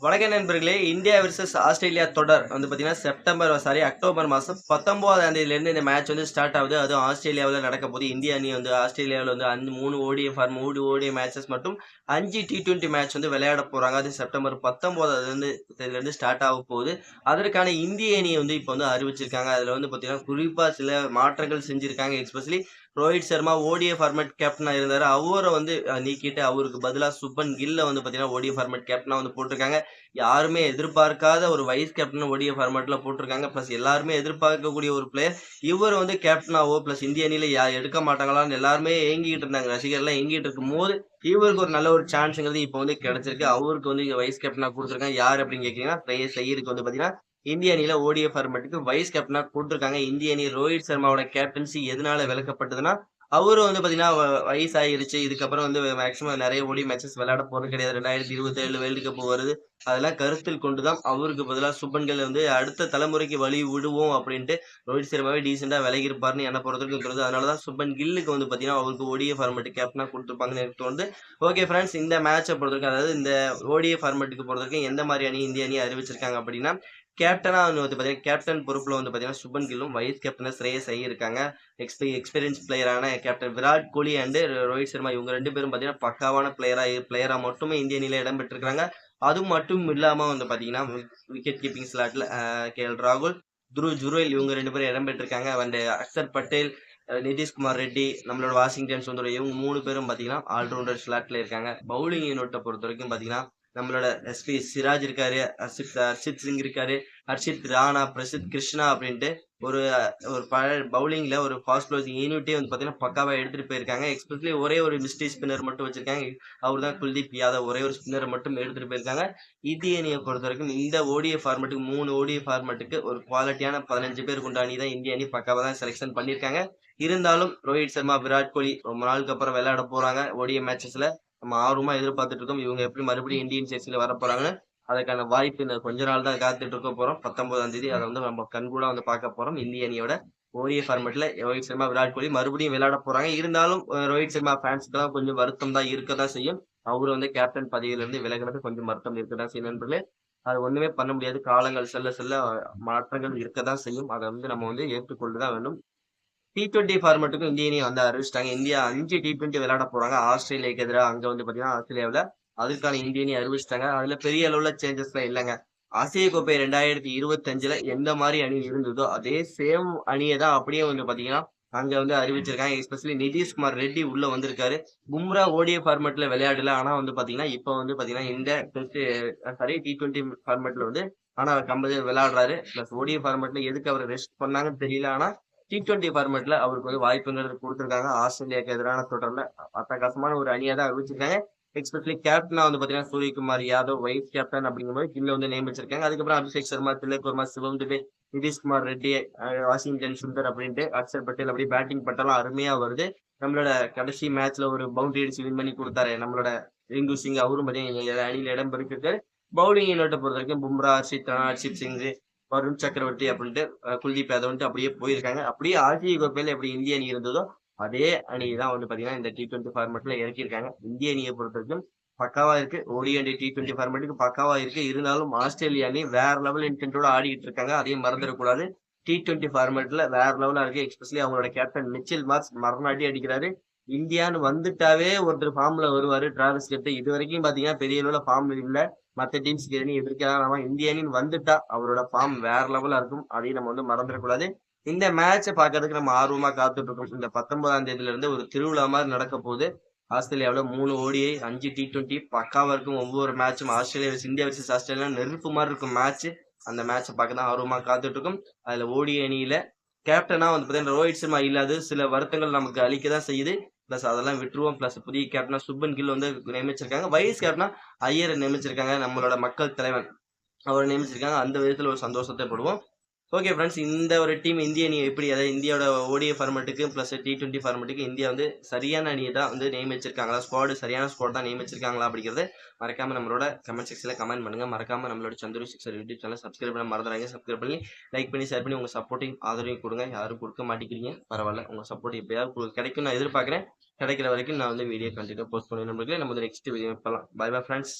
வணக்க நண்பர்களே India versus Australia தொடர் வந்து பார்த்தீங்கன்னா செப்டம்பர் சாரி அக்டோபர் மாதம் பத்தொம்போதாம் தேதியிலேருந்து இந்த மேட்ச் வந்து ஸ்டார்ட் ஆகுது. அதுவும் ஆஸ்திரேலியாவில் நடக்க போகுது. இந்திய அணி வந்து ஆஸ்திரேலியாவில் வந்து அஞ்சு மூணு ஓடிய ஃபார் மூணு ஓடிய மேட்சஸ் மட்டும் அஞ்சு டி டுவெண்ட்டி மேட்ச் வந்து விளையாட போகிறாங்க அது செப்டம்பர் பத்தொம்போதாதுலேருந்து ஸ்டார்ட் ஆக போகுது. அதற்கான இந்திய அணியை வந்து இப்போ வந்து அறிவிச்சிருக்காங்க. அதில் வந்து பார்த்தீங்கன்னா குறிப்பாக சில மாற்றங்கள் செஞ்சுருக்காங்க. எஸ்பெஷலி ரோஹித் சர்மா ஓடிய ஃபார்மேட் கேப்டனாக இருந்தார். அவரை வந்து நீக்கிட்டு அவருக்கு பதிலாக சுப்பன் கில்ல வந்து பார்த்தீங்கன்னா ஓடிய ஃபார்மேட் கேப்டனாக வந்து போட்டிருக்காங்க. யாருமே எதிர்பார்க்காத ஒரு வைஸ் கேப்டன் ஓடிய ஃபார்மேட்டில் போட்டிருக்காங்க. ப்ளஸ் எல்லாருமே எதிர்பார்க்கக்கூடிய ஒரு பிளேயர் இவர் வந்து கேப்டனாவோ ப்ளஸ் இந்திய அணியில் யா எடுக்க மாட்டாங்களான்னு எல்லாருமே ஏங்கிட்டு இருந்தாங்க. ரசிகர்லாம் ஏங்கிட்டு இருக்கும் போது இவருக்கு ஒரு நல்ல ஒரு சான்ஸுங்கிறது இப்போ வந்து கிடைச்சிருக்கு. அவருக்கு வந்து வைஸ் கேப்டனாக கொடுத்துருக்காங்க. யார் அப்படின்னு கேட்குறீங்கன்னா ஸ்ரேயஸ் ஐயருக்கு வந்து பார்த்தீங்கன்னா இந்திய அணியில ஓடிய ஃபார்மேட்டுக்கு வைஸ் கேப்டனா கொடுத்துருக்காங்க. இந்திய அணி ரோஹித் சர்மாவோட கேப்டன்சி எதனால விளக்கப்பட்டதுன்னா அவரும் வந்து பாத்தீங்கன்னா வ- வயசாயிருச்சு. இதுக்கப்புறம் வந்து மேக்ஸிமம் நிறைய ஓடி மேட்சஸ் விளையாட போறது கிடையாது. ரெண்டாயிரத்தி இருபத்தி ஏழு வேர்ல்டு கப் வருது. அதெல்லாம் கருத்தில் கொண்டுதான் அவருக்கு பதிலாக சுப்பன்கள் வந்து அடுத்த தலைமுறைக்கு வழி விடுவோம் அப்படின்ட்டு ரோஹித் சர்மாவே டீசெண்டாக விலகி இருப்பாருன்னு என்ன பொறுத்தவரைக்கும் தோணுது அதனாலதான் சுப்பன் கில்லுக்கு வந்து பார்த்தீங்கன்னா அவருக்கு ஓடிய ஃபார்மேட் கேப்டனாக கொடுத்துருப்பாங்கன்னு எனக்கு தோணுது. ஓகே ஃப்ரெண்ட்ஸ் இந்த மேட்சை பொறுத்தவரைக்கும் அதாவது இந்த ஓடிய ஃபார்மேட்டுக்கு பொறுத்தவரைக்கும் எந்த மாதிரி அணி இந்திய அணி அறிவிச்சிருக்காங்க அப்படின்னா கேப்டனாக வந்து பார்த்தீங்கன்னா கேப்டன் பொறுப்பில் வந்து பார்த்தீங்கன்னா சுபன் கில்லும் வைஸ் கேப்டனாக ஸ்ரேயஸ் ஐயர் இருக்காங்க எக்ஸ்பீ எக்ஸ்பீரியன்ஸ் பிளேயரான கேப்டன் விராட் கோலி அண்டு ரோஹித் சர்மா இவங்க ரெண்டு பேரும் பார்த்தீங்கன்னா பக்காவான பிளேயராக பிளேயராக மட்டுமே இந்திய அணியில் இடம்பெற்றிருக்காங்க அது மட்டும் இல்லாமல் வந்து பார்த்தீங்கன்னா விக்கெட் கீப்பிங் ஸ்லாட்ல கே எல் ராகுல் துருவ் ஜுரேல் இவங்க ரெண்டு பேரும் இடம் பெற்றிருக்காங்க. அண்ட் அக்சர் பட்டேல் நிதிஷ்குமார் ரெட்டி நம்மளோட வாஷிங்டன் சுந்தர் இவங்க மூணு பேரும் பார்த்தீங்கன்னா ஆல்ரவுண்டர் ஸ்லாட்ல இருக்காங்க. பவுலிங் யூனிட்டை பொறுத்த வரைக்கும் பார்த்தீங்கன்னா நம்மளோட எஸ்பி சிராஜ் இருக்காரு ஹர்ஷித் ஹர்ஷித் சிங் இருக்காரு ஹர்ஷித் ராணா பிரசித் கிருஷ்ணா அப்படின்ட்டு ஒரு ஒரு பழைய பவுலிங்ல ஒரு ஃபாஸ்ட் க்ளோசிங் யூனிட்டே வந்து பார்த்தீங்கன்னா பக்காவாக எடுத்துட்டு போயிருக்காங்க. எக்ஸ்பெஷலி ஒரே ஒரு மிஸ்டி ஸ்பின்னர் மட்டும் வச்சிருக்காங்க. அவர் தான் குல்தீப் யாதவ் ஒரே ஒரு ஸ்பின்னர் மட்டும் எடுத்துட்டு போயிருக்காங்க. இந்திய அணியை பொறுத்த வரைக்கும் இந்த ஓடிய ஃபார்மேட்டுக்கு மூணு ஓடிய ஃபார்மேட்டுக்கு ஒரு குவாலிட்டியான பதினஞ்சு பேர் கொண்ட அணி தான் இந்திய அணி பக்காவாக தான் செலெக்ஷன் பண்ணியிருக்காங்க. இருந்தாலும் ரோஹித் சர்மா விராட் கோலி ரொம்ப நாளுக்கு அப்புறம் விளையாட போறாங்க. ஓடிய மேட்சஸ்ல நம்ம ஆர்வமா எதிர்பார்த்துட்டு இருக்கோம். இவங்க எப்படி மறுபடியும் இந்தியன் சேர்ச்சியில் வர போறாங்கன்னு அதுக்கான வாய்ப்பு இந்த கொஞ்ச நாள் தான் காத்துட்டு இருக்க போறோம். பத்தொன்பதாம் தேதி அதை வந்து நம்ம கண்கூட வந்து பார்க்க போறோம். இந்திய அணியோட ஓடிய ஃபார்மேட்ல ரோஹித் சர்மா விராட் கோலி மறுபடியும் விளையாட போறாங்க. இருந்தாலும் ரோஹித் சர்மா ஃபேன்ஸ்க்குலாம் கொஞ்சம் வருத்தம் தான் இருக்க தான் செய்யும். அவர் வந்து கேப்டன் பதவியில இருந்து விலகினது கொஞ்சம் வருத்தம் இருக்க தான் செய்யும் நண்பர்களே. அது ஒண்ணுமே பண்ண முடியாது. காலங்கள் செல்ல செல்ல மாற்றங்கள் இருக்க தான் செய்யும். அதை வந்து நம்ம வந்து ஏற்றுக்கொண்டு தான் வேண்டும் டி டுவெண்ட்டி ஃபார்மேட்டுக்கும் இந்தியனையும் வந்து அறிவிச்சிட்டாங்க. இந்தியா அஞ்சு டி டுவெண்ட்டி விளையாட போறாங்க. ஆஸ்திரேலியாக்கு எதிராக அங்க வந்து பாத்தீங்கன்னா ஆஸ்திரேலியாவில் அதுக்கான இந்தியனையும் அறிவிச்சிட்டாங்க. அதுல பெரிய அளவுல சேஞ்சஸ்லாம் இல்லைங்க. ஆசிய கோப்பை ரெண்டாயிரத்தி இருபத்தஞ்சுல எந்த மாதிரி அணி இருந்ததோ அதே சேம் அணியை தான் அப்படியே வந்து பாத்தீங்கன்னா அங்க வந்து அறிவிச்சிருக்காங்க. எஸ்பெஷலி நிதிஷ்குமார் ரெட்டி உள்ள வந்திருக்காரு. பும்ரா ஓடிய ஃபார்மேட்ல விளையாடல. ஆனா வந்து பாத்தீங்கன்னா இப்போ வந்து பாத்தீங்கன்னா இந்த டெஸ்ட் சாரி டி டுவெண்ட்டி ஃபார்மேட்ல வந்து ஆனா கம்பெனி விளையாடுறாரு. பிளஸ் ஓடிய ஃபார்மேட்ல எதுக்கு அவர் ரெஸ்ட் பண்ணாங்கன்னு தெரியல. ஆனா டி டுவெண்ட்டி ஃபார்மேட்ல அவருக்கு வந்து வாய்ப்புங்கிறது கொடுத்துருக்காங்க. ஆஸ்திரேலியாவுக்கு எதிரான தொடர்ல அட்டகாசமான ஒரு அணியா தான் அறிவிச்சிருக்காங்க. எக்ஸ்பெஷலி கேப்டனா வந்து பாத்தீங்கன்னா சூரியகுமார் யாதவ் வைஸ் கேப்டன் அப்படிங்கும்போது கீழே வந்து நியமிச்சிருக்காங்க அதுக்கப்புறம் அபிஷேக் சர்மா திலக் வர்மா சிவம் துபே நிதிஷ்குமார் ரெட்டி வாஷிங்டன் சுந்தர் அப்படின்ட்டு அக்ஷர் பட்டேல் அப்படி பேட்டிங் பட்டெல்லாம் அருமையா வருது. நம்மளோட கடைசி மேட்ச்ல ஒரு பவுண்டரி அடிச்சு வின் பண்ணி கொடுத்தாரு நம்மளோட ரிங்கு சிங். அவரும் பாத்தீங்கன்னா அணியில இடம் பெற்றிருக்காரு. பவுலிங் நோட்டை பொறுத்த வரைக்கும் பும்ரா ஹர்ஷித் ஹர்ஷித் சிங் வருண் சக்கரவர்த்தி அப்படின்ட்டு குல்தீப் யாதவ் அப்படியே போயிருக்காங்க. அப்படியே ஆசிய கோப்பையில எப்படி இந்திய அணி இருந்ததோ அதே அணி தான் வந்து பாத்தீங்கன்னா இந்த டி டுவெண்ட்டி ஃபார்மேட்ல இறக்கியிருக்காங்க. இந்திய அணியை பொறுத்த வரைக்கும் பக்காவா இருக்கு. ஓடிஎன்டி டி டுவெண்ட்டி ஃபார்மேட்டுக்கு பக்காவா இருக்கு. இருந்தாலும் ஆஸ்திரேலியா அணி வேற லெவல் இன்டென்ட்டோட ஆடிட்டு இருக்காங்க. அதையும் மறந்துடக்கூடாது. டி டுவெண்ட்டி ஃபார்மேட்ல வேற லெவலா இருக்கு. எஸ்பெஷலி அவங்களோட கேப்டன் மிச்சில் மார்க்ஸ் மரணாடி அடிக்கிறாரு. இந்தியான்னு வந்துட்டாவே ஒருத்தர் ஃபார்ம்ல வருவாரு. டிராவல்ஸ் கெட்டு இது வரைக்கும் பாத்தீங்கன்னா பெரிய அளவுல ஃபார்ம் இல்லை. மத்த டீம்ஸ்க்கு எதிரி எதிர்க்கலாம் நம்ம இந்திய அணின்னு வந்துட்டா அவரோட ஃபார்ம் வேற லெவலா இருக்கும். அதையும் நம்ம வந்து மறந்துடக்கூடாது. இந்த மேட்சை பார்க்கறதுக்கு நம்ம ஆர்வமா காத்துட்டு இருக்கோம் இந்த பத்தொன்பதாம் தேதியில இருந்து ஒரு திருவிழா மாதிரி நடக்க போகுது. ஆஸ்திரேலியாவில் மூணு ஓடிஐ அஞ்சு டி டுவெண்ட்டி பக்காவாக இருக்கும். ஒவ்வொரு மேட்சும் Australia vs India versus Australia நெருப்பு மாதிரி இருக்கும் மேட்ச் அந்த மேட்சை பார்க்க தான் ஆர்வமாக காத்துட்டு அதில் அதுல ஓடி அணியில கேப்டனா வந்து பார்த்தீங்கன்னா ரோஹித் சர்மா இல்லாது சில வருத்தங்கள் நமக்கு அளிக்க தான் செய்யுது. ப்ளஸ் அதெல்லாம் விட்டுருவோம். ப்ளஸ் புதிய கேப்டனா சுப்பன் கில் வந்து நியமிச்சிருக்காங்க. வைஸ் கேப்டனா ஐயரை நியமிச்சிருக்காங்க நம்மளோட மக்கள் தலைவன். அவரை நியமிச்சிருக்காங்க. அந்த விதத்தில் ஒரு சந்தோஷத்தை படுவோம் ஓகே ஃப்ரெண்ட்ஸ் இந்த ஒரு டீம் இந்திய அணி எப்படி அதாவது இந்தியாவோட ஓடிய ஃபார்மேட்டுக்கு ப்ளஸ் டி டுவெண்ட்டி ஃபார்மேட்டுக்கு இந்தியா வந்து சரியான அணியை தான் வந்து நியமிச்சிருக்காங்களா? ஸ்குவாடு சரியான ஸ்குவாட் தான் நியமிச்சிருக்காங்களா அப்படிங்கிறது மறக்காம நம்மளோட கமெண்ட் செக்ஷனில் கமெண்ட் பண்ணுங்கள் மறக்காம நம்மளோட Chandru sixer YouTube channel subscribe பண்ண மறந்துடாங்க சப்ஸ்கிரைப் பண்ணி லைக் பண்ணி ஷேர் பண்ணி உங்கள் சப்போர்ட்டிங் ஆதரவையும் கொடுங்க. யாரும் கொடுக்க மாட்டேங்கிறீங்க. பரவாயில்ல. உங்கள் சப்போர்ட் எப்படியாவது கிடைக்கும் நான் எதிர்பார்க்குறேன். கிடைக்கிற வரைக்கும் நான் வந்து வீடியோ கண்டிப்பாக போஸ்ட் பண்ணுவேன். நம்மளுக்கு நம்ம நெக்ஸ்ட் வீடியோ பார்க்கலாம் பை பை ஃப்ரெண்ட்ஸ்